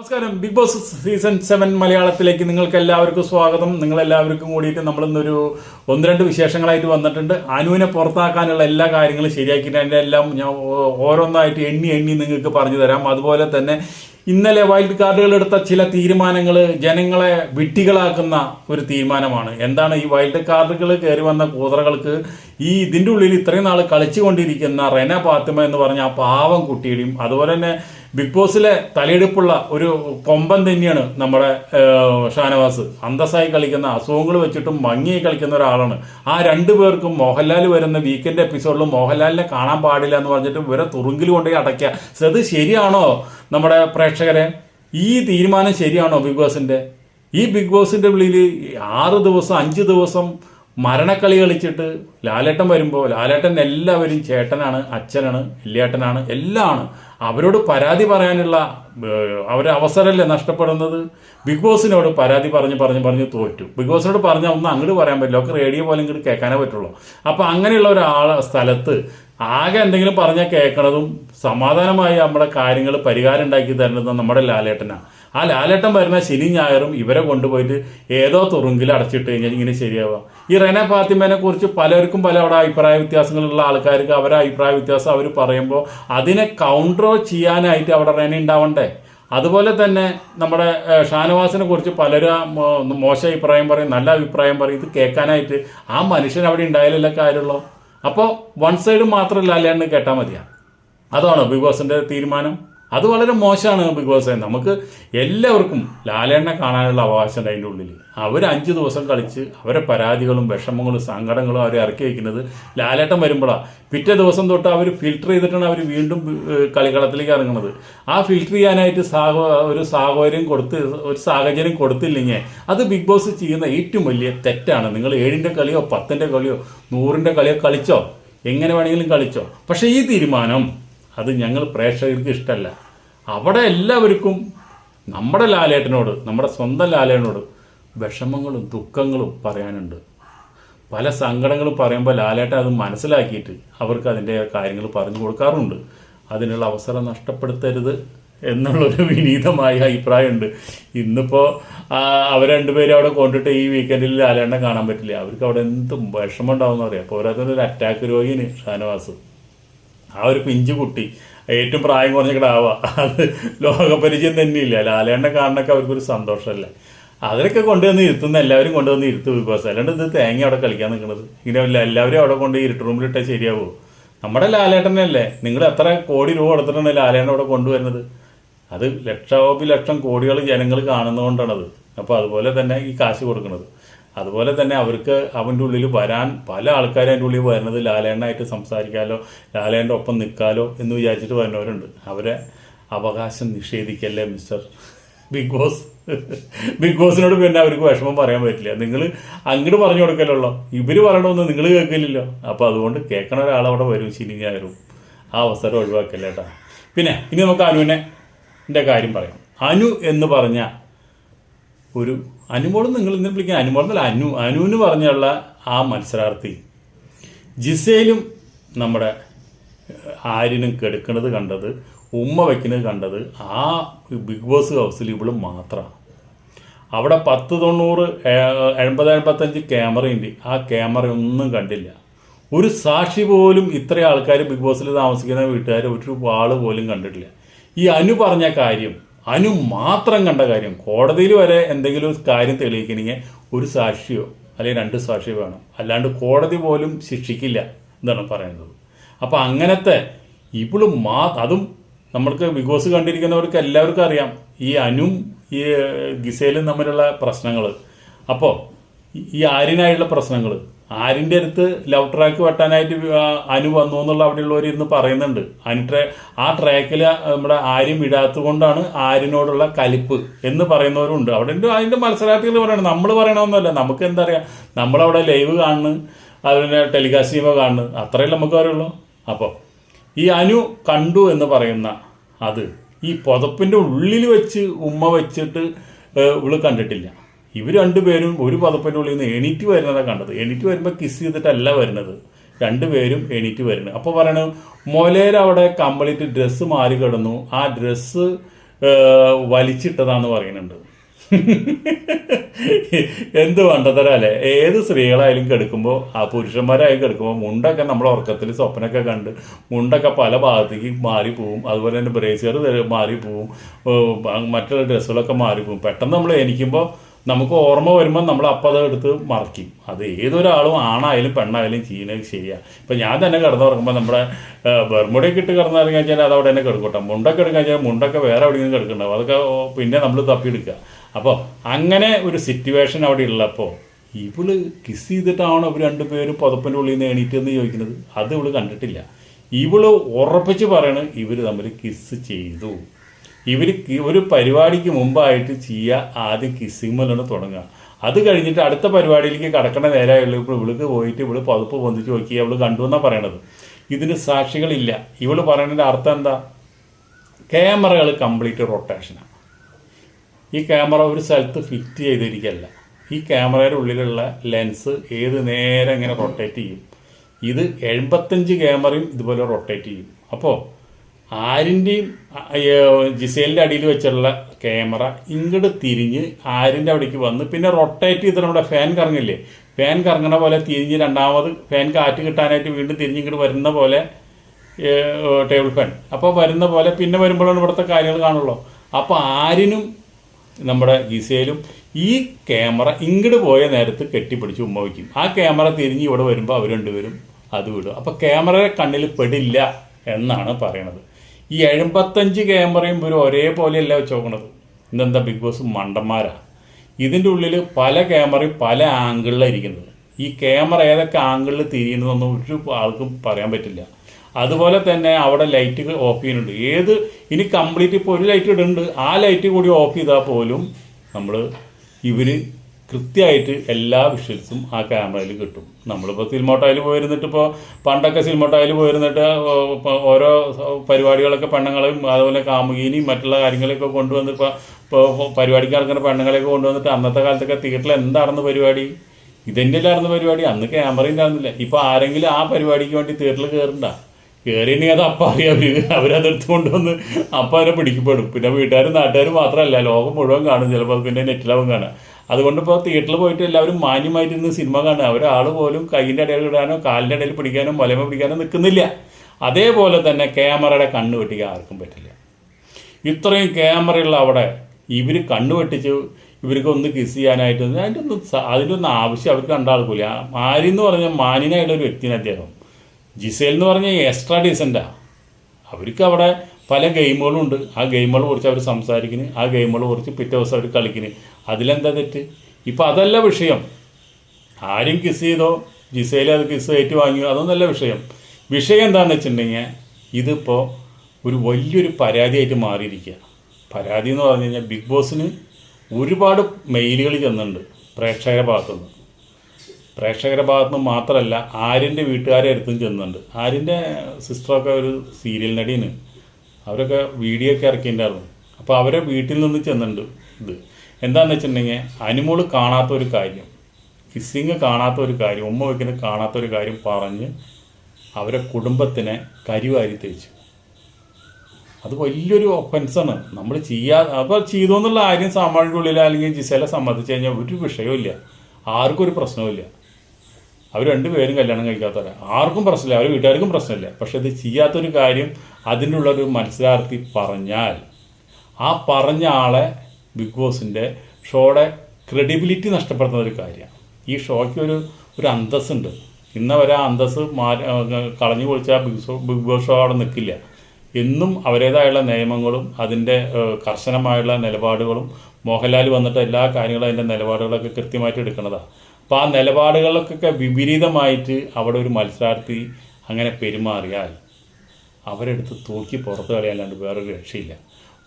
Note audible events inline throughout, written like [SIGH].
നമസ്കാരം. Big boss season seven മലയാളത്തിലേക്ക് നിങ്ങൾക്ക് എല്ലാവർക്കും സ്വാഗതം. നിങ്ങൾ എല്ലാവർക്കും കൂടിയിട്ട് നമ്മളിന്നൊരു ഒന്ന് രണ്ട് വിശേഷങ്ങളായിട്ട് വന്നിട്ടുണ്ട്. അനുവിനെ പുറത്താക്കാനുള്ള എല്ലാ കാര്യങ്ങളും ശരിയാക്കിയിട്ട് എല്ലാം ഞാൻ ഓരോന്നായിട്ട് എണ്ണി എണ്ണി നിങ്ങൾക്ക് പറഞ്ഞു തരാം. അതുപോലെ തന്നെ ഇന്നലെ വൈൽഡ് കാർഡുകൾ എടുത്ത ചില തീരുമാനങ്ങൾ ജനങ്ങളെ വിട്ടികളാക്കുന്ന ഒരു തീരുമാനമാണ്. എന്താണ് ഈ വൈൽഡ് കാർഡുകൾ കയറി വന്ന കൂതറകൾക്ക് ഈ ഇതിന്റെ ഉള്ളിൽ ഇത്രയും നാൾ കളിച്ചുകൊണ്ടിരിക്കുന്ന റെന പാത്തുമ എന്ന് പറഞ്ഞ ആ പാവം കുട്ടിയുടെയും അതുപോലെ തന്നെ ബിഗ് ബോസിലെ തലയെടുപ്പുള്ള ഒരു കൊമ്പൻ തന്നെയാണ് നമ്മുടെ ഷാനവാസ്. അന്തസ്സായി കളിക്കുന്ന അസുഖങ്ങൾ വെച്ചിട്ടും ഭംഗിയായി കളിക്കുന്ന ഒരാളാണ്. ആ രണ്ടു പേർക്കും മോഹൻലാൽ വരുന്ന വീക്കെൻഡ് എപ്പിസോഡിൽ മോഹൻലാലിനെ കാണാൻ പാടില്ല എന്ന് പറഞ്ഞിട്ട് ഇവരെ തുറുങ്കിൽ കൊണ്ടുപോയി അടയ്ക്കുക ഇത് ശരിയാണോ നമ്മുടെ പ്രേക്ഷകരെ? ഈ തീരുമാനം ശരിയാണോ ബിഗ് ബോസിന്റെ ഈ ബിഗ് ബോസിന്റെ ഉള്ളിൽ ആറ് ദിവസം അഞ്ച് ദിവസം മരണക്കളി കളിച്ചിട്ട് ലാലേട്ടൻ വരുമ്പോൾ ലാലേട്ടൻ എല്ലാവരും ചേട്ടനാണ് അച്ഛനാണ് വല്യേട്ടനാണ് എല്ലാമാണ് അവരോട് പരാതി പറയാനുള്ള അവരെ അവസരമല്ലേ നഷ്ടപ്പെടുന്നത്? ബിഗ് ബോസിനോട് പരാതി പറഞ്ഞ് പറഞ്ഞ് പറഞ്ഞ് തോറ്റു. ബിഗ് ബോസിനോട് പറഞ്ഞാൽ ഒന്നും അങ്ങോട്ട് പറയാൻ പറ്റില്ല. ഒക്കെ റേഡിയോ പോലെ ഇങ്ങോട്ട് കേൾക്കാനേ പറ്റുള്ളൂ. അപ്പോൾ അങ്ങനെയുള്ള ഒരാൾ സ്ഥലത്ത് ആകെ എന്തെങ്കിലും പറഞ്ഞാൽ കേൾക്കണതും സമാധാനമായി നമ്മുടെ കാര്യങ്ങൾ പരിഹാരം ഉണ്ടാക്കി തരുന്നതും നമ്മുടെ ലാലേട്ടനാണ് ആ ലാലേട്ടൻ വരുന്ന ശനി ഞായറും ഇവരെ കൊണ്ടുപോയിട്ട് ഏതോ തുറുങ്കിൽ അടച്ചിട്ട് കഴിഞ്ഞാൽ ഇങ്ങനെ ശരിയാവാം. ഈ റെന ഫാത്തിമേനെ കുറിച്ച് പലർക്കും പല അവിടെ അഭിപ്രായ വ്യത്യാസങ്ങളുള്ള ആൾക്കാർക്ക് അവരെ അഭിപ്രായ വ്യത്യാസം അവർ പറയുമ്പോൾ അതിനെ കൗണ്ടറോ ചെയ്യാനായിട്ട് അവിടെ റെന ഉണ്ടാവണ്ടേ? അതുപോലെ തന്നെ നമ്മുടെ ഷാനവാസിനെ കുറിച്ച് പലരും മോശം അഭിപ്രായം പറയും നല്ല അഭിപ്രായം പറയും. ഇത് കേൾക്കാനായിട്ട് ആ മനുഷ്യൻ അവിടെ ഉണ്ടായാലല്ലേ കാര്യമുള്ളൂ? അപ്പോൾ വൺ സൈഡ് മാത്രമല്ല അല്ലാണ്ട് കേട്ടാൽ മതിയാണ് അതാണോ ബിഗ് ബോസിന്റെ തീരുമാനം. അത് വളരെ മോശമാണ് ബിഗ് ബോസ് നമുക്ക് എല്ലാവർക്കും ലാലേണ്ണ കാണാനുള്ള അവകാശം അതിന്റെ ഉള്ളിൽ അവർ അഞ്ച് ദിവസം കളിച്ച് അവരെ പരാതികളും വിഷമങ്ങളും സങ്കടങ്ങളും അവർ ഇറക്കി വയ്ക്കുന്നത് ലാലേട്ടൻ വരുമ്പോഴാണ് പിറ്റേ ദിവസം തൊട്ട് അവർ ഫിൽട്ടർ ചെയ്തിട്ടാണ് അവർ വീണ്ടും കളിക്കളത്തിലേക്ക് ഇറങ്ങുന്നത്. ആ ഫിൽട്ടർ ചെയ്യാനായിട്ട് സാഹ ഒരു സാഹചര്യം കൊടുത്ത് ഒരു സാഹചര്യം കൊടുത്തില്ലെങ്കിൽ അത് ബിഗ് ബോസ് ചെയ്യുന്ന ഏറ്റവും വലിയ തെറ്റാണ്. നിങ്ങൾ ഏഴിന്റെ കളിയോ പത്തിന്റെ കളിയോ നൂറിന്റെ കളിയോ കളിച്ചോ? എങ്ങനെ വേണമെങ്കിലും കളിച്ചോ? പക്ഷേ ഈ തീരുമാനം അത് ഞങ്ങൾ പ്രേക്ഷകർക്ക് ഇഷ്ടമല്ല അവിടെ എല്ലാവർക്കും നമ്മുടെ ലാലേട്ടനോട് നമ്മുടെ സ്വന്തം ലാലേട്ടനോട് വിഷമങ്ങളും ദുഃഖങ്ങളും പറയാനുണ്ട്. പല സങ്കടങ്ങളും പറയുമ്പോൾ ലാലേട്ടൻ അത് മനസ്സിലാക്കിയിട്ട് അവർക്ക് അതിന്റെ കാര്യങ്ങൾ പറഞ്ഞു കൊടുക്കാറുണ്ട്. അതിനുള്ള അവസരം നഷ്ടപ്പെടുത്തരുത് എന്നുള്ളൊരു വിനീതമായ അഭിപ്രായമുണ്ട്. ഇന്നിപ്പോൾ അവർ രണ്ടുപേരും അവിടെ കൊണ്ടിട്ട് ഈ വീക്കെൻഡിൽ ലാലേട്ടനെ കാണാൻ പറ്റില്ല. അവർക്ക് അവിടെ എന്ത് വിഷമം ഉണ്ടാവുമെന്ന് അറിയാം പോരാത്തൊരു അറ്റാക്ക് രോഗിന് ഷാനവാസ്. ആ ഒരു പിഞ്ചു കുട്ടി. ഏറ്റവും പ്രായം കുറഞ്ഞ കിടാവുക അത് ലോകപരിചയം തന്നെയില്ല. ലാലേണ്ണെ കാണണൊക്കെ അവർക്കൊരു സന്തോഷമല്ലേ? അതിലൊക്കെ കൊണ്ടുവന്ന് ഇരുത്തുന്ന എല്ലാവരും കൊണ്ടുവന്ന് ഇരുത്തു ബിക്കോസ് അല്ലാണ്ട് ഇത് തേങ്ങ അവിടെ കളിക്കാൻ നിൽക്കുന്നത്. ഇങ്ങനെ എല്ലാവരും അവിടെ കൊണ്ട് ഇരുട്ട് റൂമിലിട്ടാൽ ശരിയാവുമോ നമ്മുടെ ലാലേട്ടനല്ലേ. നിങ്ങൾ എത്ര കോടി രൂപ കൊടുത്തിട്ടാണ് ലാലേട്ടൻ അവിടെ കൊണ്ടുവരുന്നത്? അത് ലക്ഷോപി ലക്ഷം കോടികൾ ജനങ്ങൾ കാണുന്നതുകൊണ്ടാണത്. അപ്പോൾ അതുപോലെ തന്നെ ഈ കാശ് കൊടുക്കുന്നത്. അതുപോലെ തന്നെ അവർക്ക് അവന്റെ ഉള്ളിൽ വരാൻ പല ആൾക്കാരും അതിന്റെ ഉള്ളിൽ വരുന്നത് ലാലേണ്ണായിട്ട് സംസാരിക്കാലോ ലാലേന്റെ ഒപ്പം നിൽക്കാലോ എന്ന് വിചാരിച്ചിട്ട് വരുന്നവരുണ്ട്. അവരെ അവകാശം നിഷേധിക്കല്ലേ മിസ്റ്റർ? Bigg Boss. ബിഗ് ബോസിനോട് പിന്നെ അവർക്ക് വിഷമം പറയാൻ പറ്റില്ല. നിങ്ങൾ അങ്ങോട്ട് പറഞ്ഞു കൊടുക്കലുള്ളോ ഇവർ പറയണമെന്ന് നിങ്ങൾ കേൾക്കില്ലല്ലോ. അപ്പോൾ അതുകൊണ്ട് കേൾക്കണ ഒരാളവിടെ വരും ശനി വരും ആ അവസരം ഒഴിവാക്കല്ലേ കേട്ടോ. പിന്നെ ഇനി നമുക്ക് അനുവിനെ കാര്യം പറയാം. അനു എന്ന് പറഞ്ഞ ഒരു അനുമോളും നിങ്ങൾ ഇന്ന് വിളിക്കുക അനുമോൾ എന്നല്ല അനു അനു എന്ന് പറഞ്ഞുള്ള ആ മത്സരാർത്ഥി. ജിസയിലും നമ്മുടെ ആര്യനും കെടുക്കുന്നത് കണ്ടത് ഉമ്മ വയ്ക്കുന്നത് കണ്ടത് ആ ബിഗ് ബോസ് ഹൗസിൽ ഇവളും മാത്രമാണ് അവിടെ പത്ത് തൊണ്ണൂറ് എൺപത് എൺപത്തഞ്ച് ക്യാമറയുണ്ട്. ആ ക്യാമറ ഒന്നും കണ്ടില്ല. ഒരു സാക്ഷി പോലും ഇത്ര ആൾക്കാർ ബിഗ് ബോസിൽ താമസിക്കുന്ന വീട്ടുകാർ ഒരു ആൾ പോലും കണ്ടിട്ടില്ല. ഈ അനു പറഞ്ഞ കാര്യം അനു മാത്രം കണ്ട കാര്യം കോടതിയിൽ വരെ എന്തെങ്കിലും കാര്യം തെളിയിക്കണമെങ്കിൽ ഒരു സാക്ഷിയോ അല്ലെങ്കിൽ രണ്ട് സാക്ഷിയോ വേണം. അല്ലാണ്ട് കോടതി പോലും ശിക്ഷിക്കില്ല എന്നാണ് പറയുന്നത്. അപ്പോൾ അങ്ങനത്തെ ഇവൾ മാ അതും നമ്മൾക്ക് ബിഗോസ് കണ്ടിരിക്കുന്നവർക്ക് എല്ലാവർക്കും അറിയാം. ഈ അനും ഈ ഗിസേലും തമ്മിലുള്ള പ്രശ്നങ്ങൾ അപ്പോൾ ഈ ആര്യനായുള്ള പ്രശ്നങ്ങൾ ആരിന്റെ അടുത്ത് ലവ് ട്രാക്ക് വെട്ടാനായിട്ട് അനു വന്നു എന്നുള്ള അവിടെയുള്ളവർ ഇന്ന് പറയുന്നുണ്ട്. അനു ആ ട്രാക്കിൽ നമ്മുടെ ആരും വിടാത്തത് കൊണ്ടാണ് ആരിനോടുള്ള കലിപ്പ് എന്ന് പറയുന്നവരുണ്ട്. അവിടെ അതിന്റെ മത്സരാർത്ഥികൾ പറയണം നമ്മൾ പറയണമെന്നല്ല നമുക്ക് എന്താ പറയുക നമ്മളവിടെ ലൈവ് കാണുന്നു അതിനെ ടെലികാസ്റ്റ് ചെയ്യുമ്പോൾ കാണുന്നു അത്രയല്ലേ നമുക്ക് അറിയുള്ളൂ. അപ്പോൾ ഈ അനു കണ്ടു എന്ന് പറയുന്ന അത് ഈ പുതപ്പിന്റെ ഉള്ളിൽ വെച്ച് ഉമ്മ വെച്ചിട്ട് ഇവൾ കണ്ടിട്ടില്ല. ഇവർ രണ്ടുപേരും ഒരു പതപ്പിനുള്ളിൽ നിന്ന് എണീറ്റ് വരുന്നതാണ് കണ്ടത്. എണീറ്റ് വരുമ്പോൾ കിസ് ചെയ്തിട്ടല്ല വരുന്നത്. രണ്ടുപേരും എണീറ്റ് വരുന്നത് അപ്പോൾ പറയണത് മൊലേര അവിടെ കംപ്ലീറ്റ് ഡ്രസ്സ് മാറി കിടന്നു. ആ ഡ്രസ്സ് വലിച്ചിട്ടതാന്ന് പറയുന്നുണ്ട്. [LAUGHS] എന്ത് വേണ്ടതരല്ലേ ഏത് സ്ത്രീകളായാലും കെടുക്കുമ്പോൾ ആ പുരുഷന്മാരായാലും കെടുക്കുമ്പോൾ മുണ്ടൊക്കെ നമ്മൾ ഉറക്കത്തിൽ സ്വപ്നമൊക്കെ കണ്ട് മുണ്ടൊക്കെ പല ഭാഗത്തേക്ക് മാറിപ്പോവും അതുപോലെ തന്നെ ബ്രേസിയർ മാറിപ്പോവും മറ്റുള്ള ഡ്രസ്സുകളൊക്കെ മാറിപ്പോവും പെട്ടെന്ന് നമ്മൾ എണീക്കുമ്പോൾ നമുക്ക് ഓർമ്മ വരുമ്പോൾ നമ്മൾ അപ്പം എടുത്ത് മറക്കും. അത് ഏതൊരാളും ആണായാലും പെണ്ണായാലും ചെയ്യുന്നത് ശരിയാണ് ഇപ്പം ഞാൻ തന്നെ കിടന്നുറങ്ങുമ്പോൾ നമ്മുടെ ബർമുടയൊക്കെ ഇട്ട് കിടന്നിറങ്ങി കഴിഞ്ഞാൽ അത് അവിടെ തന്നെ കിടക്കട്ടെ മുണ്ടൊക്കെ എടുക്കാൻ കഴിഞ്ഞാൽ മുണ്ടൊക്കെ വേറെ എവിടെയെങ്കിലും കിടക്കുന്നുണ്ടാവും അതൊക്കെ പിന്നെ നമ്മൾ തപ്പിയെടുക്കുക അപ്പോൾ അങ്ങനെ ഒരു സിറ്റുവേഷൻ അവിടെ ഉള്ളപ്പോൾ ഇവൾ കിസ് ചെയ്തിട്ടാണോ അവർ രണ്ടുപേരും പുതപ്പിന്റെ ഉള്ളിൽ നിന്ന് എണീറ്റെന്ന് ചോദിക്കുന്നത്? അത് ഇവൾ കണ്ടിട്ടില്ല. ഇവൾ ഉറപ്പിച്ച് പറയണ് ഇവർ തമ്മിൽ കിസ് ചെയ്തു. ഇവർ ഒരു പരിപാടിക്ക് മുമ്പായിട്ട് ചെയ്യുക ആദ്യം കിസ്സിങ് മുതലാണ് തുടങ്ങുക അത് കഴിഞ്ഞിട്ട് അടുത്ത പരിപാടിയിലേക്ക് കടക്കണ നേരമായുള്ളൂ ഇപ്പോൾ ഇവൾക്ക് പോയിട്ട് ഇവൾ പതുപ്പ് പൊന്തിച്ച് നോക്കി അവൾ കണ്ടു എന്നാണ് പറയണത്. ഇതിന് സാക്ഷികളില്ല. ഇവൾ പറയണതിന്റെ അർത്ഥം എന്താ? ക്യാമറകൾ കംപ്ലീറ്റ് റൊട്ടേഷനാണ് ഈ ക്യാമറ ഒരു സ്ഥലത്ത് ഫിറ്റ് ചെയ്തിരിക്കല്ല. ഈ ക്യാമറയുടെ ഉള്ളിലുള്ള ലെൻസ് ഏത് നേരം ഇങ്ങനെ റൊട്ടേറ്റ് ചെയ്യും? ഇത് എൺപത്തഞ്ച് ക്യാമറയും ഇതുപോലെ റൊട്ടേറ്റ് ചെയ്യും. അപ്പോൾ ആരിന്റെയും ജിസേലിന്റെ അടിയിൽ വെച്ചുള്ള ക്യാമറ ഇങ്ങോട്ട് തിരിഞ്ഞ് ആരിന്റെ അവിടേക്ക് വന്ന് പിന്നെ റൊട്ടേറ്റ് ചെയ്ത് നമ്മുടെ ഫാൻ കറങ്ങില്ലേ? ഫാൻ കറങ്ങണ പോലെ തിരിഞ്ഞ് രണ്ടാമത് ഫാൻ കാറ്റ് കിട്ടാനായിട്ട് വീണ്ടും തിരിഞ്ഞ് ഇങ്ങോട്ട് വരുന്ന പോലെ ടേബിൾ ഫാൻ അപ്പോൾ വരുന്ന പോലെ പിന്നെ വരുമ്പോഴാണ് ഇവിടുത്തെ കാര്യങ്ങൾ കാണുള്ളൂ. അപ്പോൾ ആരിനും നമ്മുടെ ജിസേലും ഈ ക്യാമറ ഇങ്ങോട്ട് പോയ നേരത്ത് കെട്ടിപ്പിടിച്ച് ഉമ്മ വയ്ക്കും. ആ ക്യാമറ തിരിഞ്ഞ് ഇവിടെ വരുമ്പോൾ അവർ രണ്ടുപേരും അത് വിടും. അപ്പോൾ ക്യാമറയുടെ കണ്ണിൽ പെടില്ല എന്നാണ് പറയണത്. ഈ എഴുപത്തഞ്ച് ക്യാമറയും ഇവർ ഒരേപോലെയല്ല വെച്ച് നോക്കണത് ഇതെന്താ ബിഗ് ബോസ് മണ്ടന്മാരാ? ഇതിന്റെ ഉള്ളിൽ പല ക്യാമറയും പല ആംഗിളിലാണ് ഇരിക്കുന്നത് ഈ ക്യാമറ ഏതൊക്കെ ആംഗിളിൽ തിരിയുന്നതൊന്നും ഒരു ആൾക്കും പറയാൻ പറ്റില്ല. അതുപോലെ തന്നെ അവിടെ ലൈറ്റ് ഓഫ് ചെയ്യുന്നുണ്ട്. ഏത് ഇനി കംപ്ലീറ്റ് ഇപ്പോൾ ഒരു ലൈറ്റ് ഇടുന്നുണ്ട്. ആ ലൈറ്റ് കൂടി ഓഫ് ചെയ്താൽ പോലും നമ്മൾ ഇവർ കൃത്യമായിട്ട് എല്ലാ വിഷ്വൽസും ആ ക്യാമറയിൽ കിട്ടും. നമ്മളിപ്പോൾ സിനിമോട്ടായിൽ പോയിരുന്നിട്ട് ഇപ്പോൾ പണ്ടൊക്കെ സിനിമോട്ടായിൽ പോയിരുന്നിട്ട് ഓരോ പരിപാടികളൊക്കെ പെണ്ണുങ്ങളെയും അതുപോലെ കാമുകീനിയും മറ്റുള്ള കാര്യങ്ങളൊക്കെ കൊണ്ടുവന്ന് ഇപ്പോൾ ഇപ്പോൾ പരിപാടിക്ക് നടക്കുന്ന പെണ്ണുങ്ങളെയൊക്കെ കൊണ്ടുവന്നിട്ട് അന്നത്തെ കാലത്തൊക്കെ തിയേറ്ററിൽ എന്താണെന്ന് പരിപാടി? ഇതെന്റെ അല്ലായിരുന്നു പരിപാടി. അന്ന് ക്യാമറ ഉണ്ടായിരുന്നില്ല. ഇപ്പോൾ ആരെങ്കിലും ആ പരിപാടിക്ക് വേണ്ടി തിയേറ്ററിൽ കയറണ്ട കയറിയിട്ടുണ്ടെങ്കിൽ അത് അപ്പം അറിയാം. അവരതെടുത്ത് കൊണ്ടുവന്ന് അപ്പം അവരെ പിടിക്കപ്പെടും. പിന്നെ വീട്ടുകാരും നാട്ടുകാരും മാത്രമല്ല ലോകം മുഴുവൻ കാണും. ചിലപ്പോൾ പിന്നെ നെറ്റിലാവും കാണുക. അതുകൊണ്ട് ഇപ്പോൾ തിയേറ്ററിൽ പോയിട്ട് എല്ലാവരും മാന്യമായിട്ട് ഇരുന്ന് സിനിമ കാണുക. ഒരാൾ പോലും കൈയിന്റെ ഇടയിൽ ഇടാനോ കാലിന്റെ ഇടയിൽ പിടിക്കാനോ മലമ പിടിക്കാനോ നിൽക്കുന്നില്ല. അതേപോലെ തന്നെ ക്യാമറയുടെ കണ്ണ് വെട്ടിക്കാൻ ആർക്കും പറ്റില്ല. ഇത്രയും ക്യാമറയുള്ള അവിടെ ഇവർ കണ്ണ് വെട്ടിച്ച് ഇവർക്ക് ഒന്ന് കിസ് ചെയ്യാനായിട്ട് അതിന്റെ ഒന്നും അതിന്റെ ഒന്നും ആവശ്യം അവർക്ക് കണ്ടാൾക്കില്ല എന്ന് പറഞ്ഞാൽ മാന്യനായിട്ടുള്ള ഒരു വ്യക്തിയാണ് അദ്ദേഹം. ജിസേൽ എന്ന് പറഞ്ഞാൽ എക്സ്ട്രാ ഡീസന്റാണ് അവർക്ക് അവിടെ പല ഗെയിമുകളുണ്ട്. ആ ഗെയിമുകളെ കുറിച്ച് അവർ സംസാരിക്കുന്നു. ആ ഗെയിമുകളെ കുറിച്ച് പിറ്റേ ദിവസം അവർ കളിക്കുന്നു. അതിലെന്താ തെറ്റ്? ഇപ്പം അതല്ല വിഷയം. ആരും കിസ് ചെയ്തോ? ജിസയിൽ അത് കിസ് ഏറ്റു വാങ്ങിയോ? അതൊന്നല്ല വിഷയം. വിഷയം എന്താണെന്ന് വെച്ചിട്ടുണ്ടെങ്കിൽ ഇതിപ്പോൾ ഒരു വലിയൊരു പരാതിയായിട്ട് മാറിയിരിക്കുക. പരാതി എന്ന് പറഞ്ഞു കഴിഞ്ഞാൽ ബിഗ് ബോസിന് ഒരുപാട് മെയിലുകൾ ചെന്നുണ്ട് പ്രേക്ഷകരുടെ ഭാഗത്തുനിന്ന്. പ്രേക്ഷകരുടെ ഭാഗത്തുനിന്ന് മാത്രമല്ല ആര്യന്റെ വീട്ടുകാരെ അടുത്തും ചെന്നുണ്ട് ആര്യന്റെ സിസ്റ്ററൊക്കെ ഒരു സീരിയൽ നടിയാണ്. അവരൊക്കെ വീഡിയോ ഒക്കെ ഇറക്കിയിട്ടുണ്ടായിരുന്നു. അപ്പോൾ അവരെ വീട്ടിൽ നിന്ന് ചെന്നുണ്ട് ഇത്. എന്താണെന്ന് വെച്ചിട്ടുണ്ടെങ്കിൽ അനിമോൾ കാണാത്ത ഒരു കാര്യം കിസ്സിങ് കാണാത്ത ഒരു കാര്യം ഉമ്മ വയ്ക്കുന്ന കാണാത്ത ഒരു കാര്യം പറഞ്ഞ് അവരെ കുടുംബത്തിനെ കരിവാരി തേച്ചു. അത് വലിയൊരു ഒഫൻസാണ് നമ്മൾ ചെയ്യാ അപ്പോൾ ചെയ്തു എന്നുള്ള ആര്യം സാമാന്യ ഉള്ളിൽ അല്ലെങ്കിൽ ജിസേലെ സമ്മതിച്ചു കഴിഞ്ഞാൽ ഒരു വിഷയവും ഇല്ല ആർക്കും ഒരു പ്രശ്നവുമില്ല. അവർ രണ്ടുപേരും കല്യാണം കഴിക്കാത്തവരാ. ആർക്കും പ്രശ്നമില്ല. അവർ വീട്ടുകാർക്കും പ്രശ്നമില്ല. പക്ഷെ അത് ചെയ്യാത്തൊരു കാര്യം അതിനുള്ളൊരു മത്സരാർത്ഥി പറഞ്ഞാൽ ആ പറഞ്ഞ ആളെ ബിഗ് ബോസിന്റെ ഷോയുടെ ക്രെഡിബിലിറ്റി നഷ്ടപ്പെടുന്ന ഒരു കാര്യമാണ്. ഈ ഷോയ്ക്ക് ഒരു ഒരു അന്തസ്സുണ്ട്. ഇന്ന് വരെ ആ അന്തസ് മാറി കളഞ്ഞു പൊളിച്ചാൽ big show Bigg Boss show അവിടെ നിൽക്കില്ല. എന്നും അവരുടേതായുള്ള നിയമങ്ങളും അതിന്റെ കർശനമായുള്ള നിലപാടുകളും മോഹൻലാൽ വന്നിട്ട് എല്ലാ കാര്യങ്ങളും അതിന്റെ നിലപാടുകളൊക്കെ കൃത്യമായിട്ട് എടുക്കുന്നതാണ് അപ്പോൾ ആ നിലപാടുകൾക്കൊക്കെ വിപരീതമായിട്ട് അവിടെ ഒരു മത്സരാർത്ഥി അങ്ങനെ പെരുമാറിയാൽ അവരെടുത്ത് തൂക്കി പുറത്ത് കളയാല്ലാണ്ട് വേറൊരു രക്ഷയില്ല.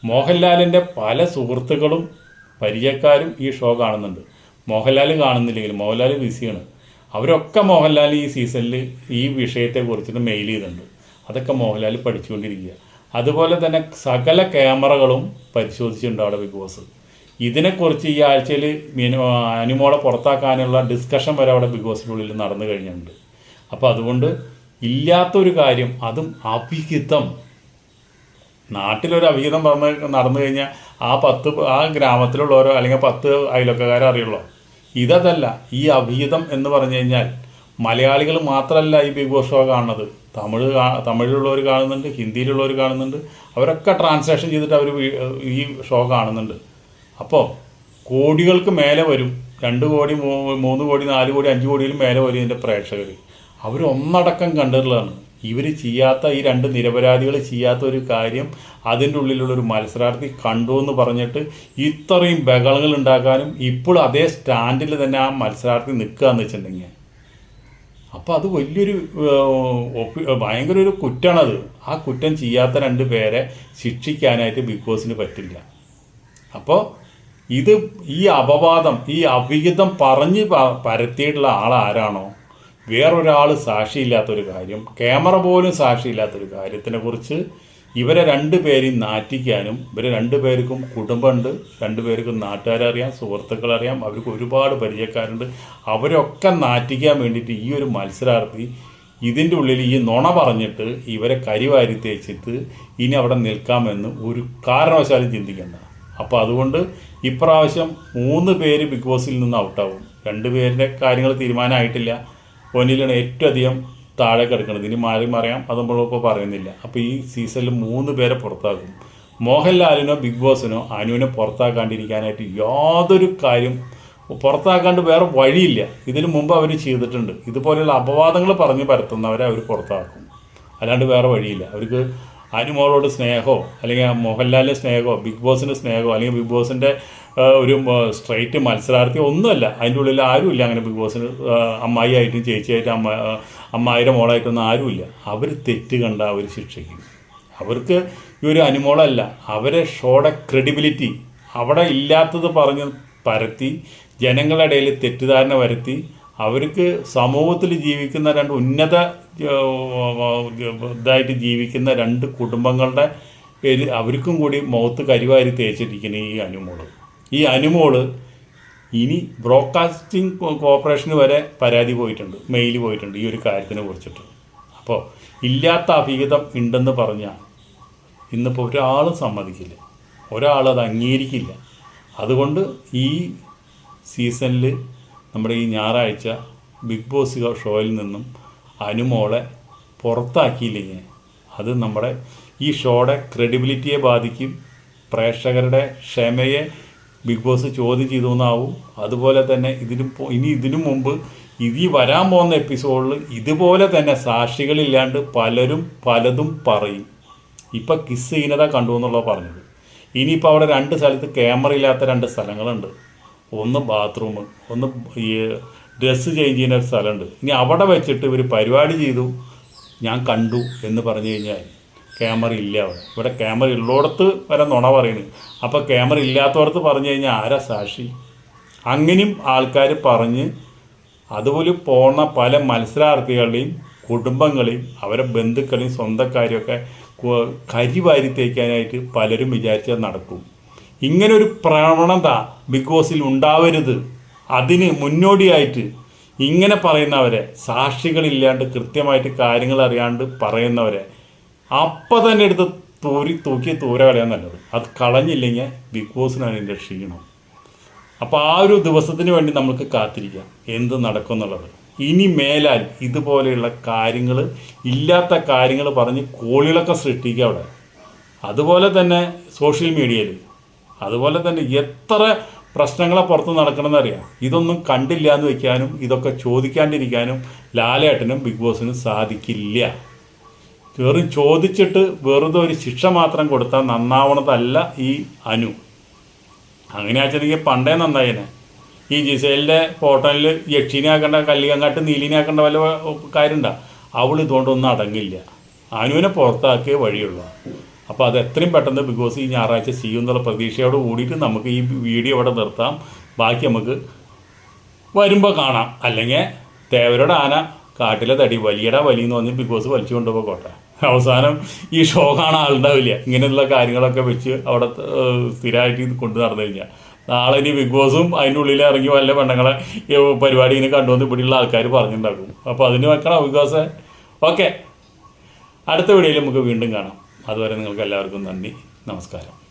മോഹൻലാലിന്റെ പല സുഹൃത്തുക്കളും പരിചയക്കാരും ഈ ഷോ കാണുന്നുണ്ട്. മോഹൻലാൽ കാണുന്നില്ലെങ്കിൽ മോഹൻലാൽ ബിസിയാണ് അവരൊക്കെ മോഹൻലാൽ ഈ സീസണിൽ ഈ വിഷയത്തെ കുറിച്ചിട്ട് മെയിൽ ചെയ്തിട്ടുണ്ട്. അതൊക്കെ മോഹൻലാൽ പഠിച്ചുകൊണ്ടിരിക്കുക. അതുപോലെ തന്നെ സകല ക്യാമറകളും പരിശോധിച്ചിട്ടുണ്ട് അവിടെ ബിഗ് ബോസ്. ഇതിനെക്കുറിച്ച് ഈ ആഴ്ചയിൽ അനിമോളെ പുറത്താക്കാനുള്ള ഡിസ്കഷൻ വരെ അവിടെ ബിഗ് ബോസിനുള്ളിൽ നടന്നു കഴിഞ്ഞിട്ടുണ്ട്. അപ്പോൾ അതുകൊണ്ട് ഇല്ലാത്തൊരു കാര്യം അതും അഭിഹിതം നാട്ടിലൊരു അവിഹിതം പറഞ്ഞ് നടന്നു കഴിഞ്ഞാൽ ആ പത്ത് ആ ഗ്രാമത്തിലുള്ളവരോ അല്ലെങ്കിൽ പത്ത് അയലൊക്കക്കാരോ അറിയുള്ളോ. ഇതല്ല ഈ അവിഹിതം എന്ന് പറഞ്ഞു കഴിഞ്ഞാൽ മലയാളികൾ മാത്രമല്ല ഈ ബിഗ് ബോസ് ഷോ കാണുന്നത്. തമിഴ് തമിഴിലുള്ളവർ കാണുന്നുണ്ട് ഹിന്ദിയിലുള്ളവർ കാണുന്നുണ്ട്. അവരൊക്കെ ട്രാൻസ്ലേഷൻ ചെയ്തിട്ട് അവർ ഈ ഷോ കാണുന്നുണ്ട്. അപ്പോൾ കോടികൾക്ക് മേലെ വരും. രണ്ട് കോടി മൂന്ന് കോടി നാല് കോടി അഞ്ച് കോടിയിലും മേലെ വരും ഇതിന്റെ പ്രേക്ഷകർ. അവർ ഒന്നടക്കം കണ്ടിട്ടുള്ളതാണ്. ഇവർ ചെയ്യാത്ത ഈ രണ്ട് നിരപരാധികൾ ചെയ്യാത്ത ഒരു കാര്യം അതിന്റെ ഉള്ളിലുള്ള ഒരു മത്സരാർത്ഥി കണ്ടു എന്ന് പറഞ്ഞിട്ട് ഇത്രയും ബഹളങ്ങൾ ഉണ്ടാക്കാനും ഇപ്പോൾ അതേ സ്റ്റാൻഡിൽ തന്നെ ആ മത്സരാർത്ഥി നിൽക്കുക എന്ന് വെച്ചിട്ടുണ്ടെങ്കിൽ. അപ്പോൾ അത് വലിയൊരു ഭയങ്കര ഒരു കുറ്റമാണത് ആ കുറ്റം ചെയ്യാത്ത രണ്ട് പേരെ ശിക്ഷിക്കാനായിട്ട് ബിഗ് ബോസിന് പറ്റില്ല. അപ്പോൾ ഇത് ഈ അപവാദം ഈ അവിഹിതം പറഞ്ഞ് പരത്തിയിട്ടുള്ള ആൾ ആരാണോ വേറൊരാൾ സാക്ഷിയില്ലാത്തൊരു കാര്യം ക്യാമറ പോലും സാക്ഷിയില്ലാത്തൊരു കാര്യത്തിനെ കുറിച്ച് ഇവരെ രണ്ടുപേരെയും നാറ്റിക്കാനും ഇവരെ രണ്ടുപേർക്കും കുടുംബമുണ്ട് രണ്ടുപേർക്കും പേർക്കും നാട്ടുകാരറിയാം സുഹൃത്തുക്കളറിയാം അവർക്ക് ഒരുപാട് പരിചയക്കാരുണ്ട്. അവരൊക്കെ നാറ്റിക്കാൻ വേണ്ടിയിട്ട് ഈ ഒരു മത്സരാർത്ഥി ഇതിന്റെ ഉള്ളിൽ ഈ നുണ പറഞ്ഞിട്ട് ഇവരെ കരിവാരി തേച്ചിട്ട് ഇനി അവിടെ നിൽക്കാമെന്ന് ഒരു കാരണവശാലും ചിന്തിക്കണ്ട. അപ്പോൾ അതുകൊണ്ട് ഇപ്രാവശ്യം മൂന്ന് പേര് ബിഗ് ബോസിൽ നിന്ന് ഔട്ടാവും രണ്ട് പേരുടെ കാര്യങ്ങൾ തീരുമാനമായിട്ടില്ല. ഒന്നിലാണ് ഏറ്റവും അധികം താഴെ കിടക്കുന്നത്. ഇനി മാറി മറിയാം അത് നമ്മളിപ്പോൾ പറയുന്നില്ല. അപ്പോൾ ഈ സീസണിൽ മൂന്ന് പേരെ പുറത്താക്കും. മോഹൻലാലിനോ ബിഗ് ബോസിനോ അനുവിനെ പുറത്താക്കാണ്ടിരിക്കാനായിട്ട് യാതൊരു കാര്യം പുറത്താക്കാണ്ട് വേറെ വഴിയില്ല. ഇതിനു മുമ്പ് അവർ ചെയ്തിട്ടുണ്ട്. ഇതുപോലെയുള്ള അപവാദങ്ങൾ പറഞ്ഞ് പരത്തുന്നവരെ അവർ പുറത്താക്കും. അല്ലാണ്ട് വേറെ വഴിയില്ല. അവർക്ക് അനുമോളോട് സ്നേഹമോ അല്ലെങ്കിൽ മോഹൻലാലിന്റെ സ്നേഹമോ ബിഗ് ബോസിന്റെ സ്നേഹമോ അല്ലെങ്കിൽ ബിഗ് ബോസിന്റെ ഒരു സ്ട്രൈറ്റ് മത്സരാർത്ഥി ഒന്നുമല്ല. അതിന്റെ ഉള്ളിൽ ആരുമില്ല അങ്ങനെ ബിഗ് ബോസിന് അമ്മായിയായിട്ടും ചേച്ചിയായിട്ടും അമ്മ അമ്മായിയുടെ മോളായിട്ടൊന്നും ആരുമില്ല. അവർ തെറ്റ് കണ്ട അവർ ശിക്ഷിക്കും അവർക്ക് ഈ ഒരു അനുമോളല്ല. അവരെ ഷോടെ ക്രെഡിബിലിറ്റി അവിടെ ഇല്ലാത്തത് പറഞ്ഞ് പരത്തി ജനങ്ങളുടെ ഇടയിൽ തെറ്റിദ്ധാരണ വരുത്തി അവർക്ക് സമൂഹത്തിൽ ജീവിക്കുന്ന രണ്ട് ഉന്നത ഇതായിട്ട് ജീവിക്കുന്ന രണ്ട് കുടുംബങ്ങളുടെ അവർക്കും കൂടി മുഖത്ത് കരിവാരി തേച്ചിരിക്കുന്ന ഈ അനുമോൾ. ഈ അനുമോൾ ഇനി ബ്രോഡ്കാസ്റ്റിംഗ് കോർപ്പറേഷന് വരെ പരാതി പോയിട്ടുണ്ട് മെയിൽ പോയിട്ടുണ്ട് ഈ ഒരു കാര്യത്തിനെ കുറിച്ചിട്ട്. അപ്പോൾ ഇല്ലാത്ത അഭിഹിതം ഉണ്ടെന്ന് പറഞ്ഞാൽ ഇന്നിപ്പോൾ ഒരാളും സമ്മതിക്കില്ല. ഒരാളത് അംഗീകരിക്കില്ല. അതുകൊണ്ട് ഈ സീസണിൽ നമ്മുടെ ഈ ഞായറാഴ്ച ബിഗ് ബോസ് ഷോയിൽ നിന്നും അനുമോളെ പുറത്താക്കിയില്ലെങ്കിൽ അത് നമ്മുടെ ഈ ഷോയുടെ ക്രെഡിബിലിറ്റിയെ ബാധിക്കും. പ്രേക്ഷകരുടെ ക്ഷമയെ ബിഗ് ബോസ് ചോദ്യം ചെയ്തു എന്നാവും. അതുപോലെ തന്നെ ഇതിന് ഇനി ഇതിനു മുമ്പ് ഇനി വരാൻ പോകുന്ന എപ്പിസോഡിൽ ഇതുപോലെ തന്നെ സാക്ഷികളില്ലാണ്ട് പലരും പലതും പറയും. ഇപ്പം കിസ് ചെയ്യുന്നതാ കണ്ടു എന്നുള്ളത് പറഞ്ഞത്. ഇനിയിപ്പോൾ അവിടെ രണ്ട് സ്ഥലത്ത് ക്യാമറ ഇല്ലാത്ത രണ്ട് സ്ഥലങ്ങളുണ്ട്. ഒന്ന് ബാത്റൂം ഒന്ന് ഈ ഡ്രസ്സ് ചേഞ്ച് ചെയ്യുന്ന ഒരു സ്ഥലമുണ്ട്. ഇനി അവിടെ വെച്ചിട്ട് ഇവർ പരിപാടി ചെയ്തു. ഞാൻ കണ്ടു എന്ന് പറഞ്ഞു കഴിഞ്ഞാൽ ക്യാമറ ഇല്ല അവിടെ. ഇവിടെ ക്യാമറ ഉള്ളിടത്ത് വരെ നുണ പറയുന്നത് അപ്പോൾ ക്യാമറ ഇല്ലാത്തവർക്ക് പറഞ്ഞു കഴിഞ്ഞാൽ ആരാ സാക്ഷി? അങ്ങനെയും ആൾക്കാർ പറഞ്ഞ് അതുപോലെ പോണ പല മത്സരാർത്ഥികളുടെയും കുടുംബങ്ങളെയും അവരെ ബന്ധുക്കളെയും സ്വന്തക്കാരെയൊക്കെ കരി കരിവാരി തേക്കാനായിട്ട് പലരും വിചാരിച്ചാൽ നടക്കും. ഇങ്ങനെ ഒരു പ്രവണത ബിഗ് ബോസിൽ ഉണ്ടാവരുത്. അതിന് മുന്നോടിയായിട്ട് ഇങ്ങനെ പറയുന്നവരെ സാക്ഷികളില്ലാണ്ട് കൃത്യമായിട്ട് കാര്യങ്ങൾ അറിയാണ്ട് പറയുന്നവരെ അപ്പം തന്നെ എടുത്ത് തൂരി തൂക്കി തൂര കളയാൻ നല്ലത്. അത് കളഞ്ഞില്ലെങ്കിൽ ബിഗ് ബോസിനാണ് ഇതിന്റെ ക്ഷീണം. അപ്പോൾ ആ ഒരു ദിവസത്തിന് വേണ്ടി നമുക്ക് കാത്തിരിക്കാം. എന്ത് നടക്കും എന്നുള്ളത്. ഇനി മേലാൽ ഇതുപോലെയുള്ള കാര്യങ്ങൾ ഇല്ലാത്ത കാര്യങ്ങൾ പറഞ്ഞ് കോളികളൊക്കെ സൃഷ്ടിക്കുക അവിടെ. അതുപോലെ തന്നെ സോഷ്യൽ മീഡിയയിൽ അതുപോലെ തന്നെ എത്ര പ്രശ്നങ്ങളെ പുറത്ത് നടക്കണമെന്ന് അറിയാം ഇതൊന്നും കണ്ടില്ല എന്ന് വെക്കാനും ഇതൊക്കെ ചോദിക്കാണ്ടിരിക്കാനും ലാലേട്ടനും ബിഗ് ബോസിനും സാധിക്കില്ല. വെറും ചോദിച്ചിട്ട് വെറുതെ ഒരു ശിക്ഷ മാത്രം കൊടുത്താൽ നന്നാവണതല്ല ഈ അനു. അങ്ങനെ വെച്ചിട്ടുണ്ടെങ്കിൽ പണ്ടേ നന്നായിനെ. ഈ ജിസേലിന്റെ ഫോട്ടോയിൽ യക്ഷിനെ ആക്കേണ്ട കല്ലികങ്ങാട്ട് നീലിനെ ആക്കേണ്ട വല്ല കാര്യമുണ്ടോ? അവൾ ഇതുകൊണ്ടൊന്നും അടങ്ങില്ല. അനുവിനെ പുറത്താക്കിയേ വഴിയുള്ളൂ. അപ്പോൾ അത് എത്രയും പെട്ടെന്ന് ബിഗ് ബോസ് ഈ ഞായറാഴ്ച ചെയ്യും എന്നുള്ള പ്രതീക്ഷയോട് കൂടിയിട്ട് നമുക്ക് ഈ വീഡിയോ ഇവിടെ നിർത്താം. ബാക്കി നമുക്ക് വരുമ്പോൾ കാണാം. അല്ലെങ്കിൽ തേവരുടെ ആന കാട്ടിലെ തടി വലിയടാ വലി എന്ന് പറഞ്ഞ് ബിഗ് ബോസ് വലിച്ചു കൊണ്ടുപോയിക്കോട്ടെ അവസാനം ഈ ഷോ കാണാൻ ആളുണ്ടാവില്ല. ഇങ്ങനെയുള്ള കാര്യങ്ങളൊക്കെ വെച്ച് അവിടെ സ്ഥിരമായിട്ട് കൊണ്ടു നടന്നു കഴിഞ്ഞാൽ നാളെ ഇനി ബിഗ് ബോസും അതിന്റെ ഉള്ളിൽ ഇറങ്ങി വല്ല പെണ്ണുങ്ങളെ പരിപാടി ഇങ്ങനെ കണ്ടുവന്ന് ഇവിടെയുള്ള ആൾക്കാർ പറഞ്ഞിട്ടുണ്ടാക്കും അപ്പോൾ അതിന് വെക്കണം ബിഗ് ബോസ് ഓക്കെ അടുത്ത വീഡിയോയിൽ നമുക്ക് വീണ്ടും കാണാം. അതുവരെ നിങ്ങൾക്ക് എല്ലാവർക്കും നന്ദി. നമസ്കാരം.